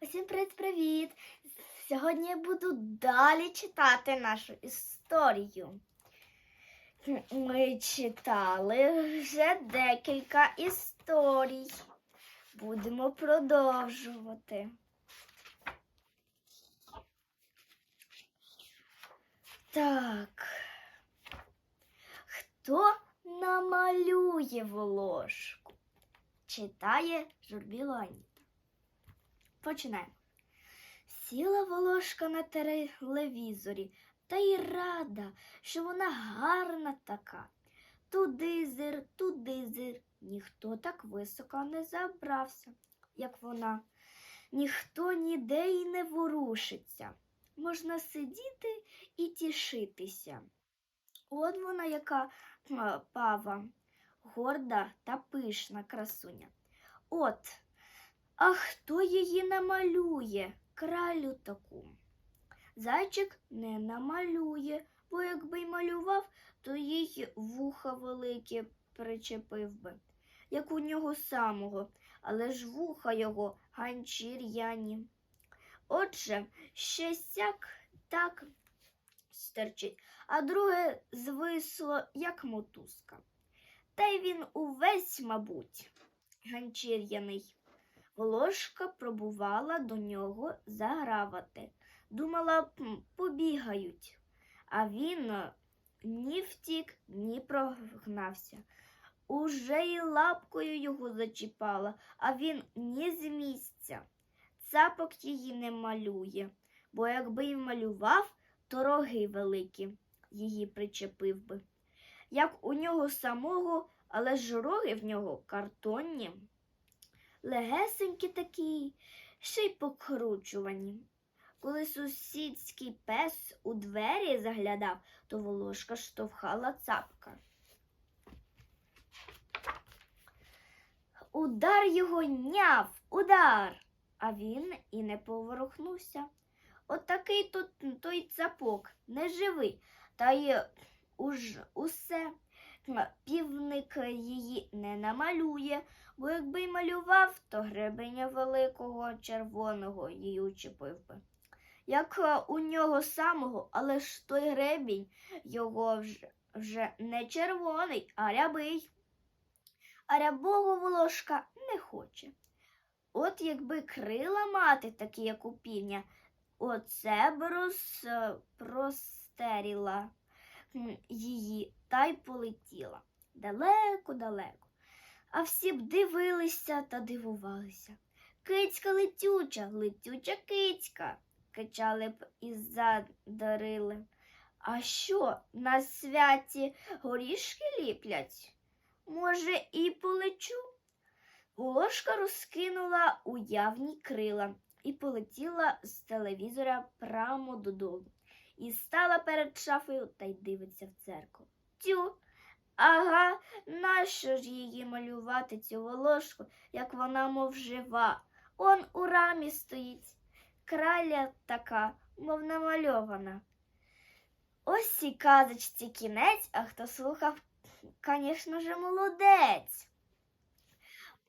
Усім привіт-привіт! Сьогодні я буду далі читати нашу історію. Ми читали вже декілька історій. Будемо продовжувати. Так. Хто намалює волошку? Читає Журбіло Аніта. Починаємо. Сіла волошка на телевізорі та й рада, що вона гарна така. Туди зир, туди зир. Ніхто так високо не забрався, як вона. Ніхто ніде й не ворушиться. Можна сидіти і тішитися. От вона яка пава, горда та пишна красуня. От, а хто її намалює, кралю таку? Зайчик не намалює, бо якби й малював, то їй вуха великі причепив би, як у нього самого, але ж вуха його ганчір'яні. Отже, ще сяк так стерчить, а друге звисло, як мотузка. Та й він увесь, мабуть, ганчір'яний. Волошка пробувала до нього загравати. Думала, побігають. А він е, ні втік, ні прогнався. Уже й лапкою його зачіпала, а він ні з місця. Цапок її не малює, бо якби й малював, то роги великі її причепив би. Як у нього самого, але ж роги в нього картонні легесенькі такі, ще й покручувані. Коли сусідський пес у двері заглядав, то волошка штовхала цапка. Удар його няв, удар, а він і не поворухнувся. Отакий тут той цапок, неживий, та й уж усе. Півник її не намалює, бо якби й малював, то гребеня великого червоного їй учепив би. Як е, у нього самого, але ж той гребінь його вже, вже не червоний, а рябий. А рябого волошка не хоче. От якби крила мати, такі, як у півня, оце б роз, простеріла її та й полетіла далеко-далеко. А всі б дивилися та дивувалися. Кицька летюча, летюча кицька, кричали б і задарили. А що, на святі горішки ліплять? Може, і полечу? Волошка розкинула уявні крила і полетіла з телевізора прямо додолу. І стала перед шафою та й дивиться в дзеркало. Тю, ага, нащо ж її малювати цю волошку, як вона мов жива? Он у рамі стоїть. Краля така, мов намальована. Ось цій казочці кінець, а хто слухав, звісно ж, молодець.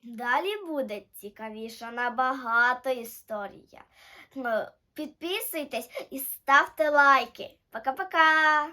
Далі буде цікавіша набагато історія. Ну, Підписуйтесь і ставте лайки. Пока-пока!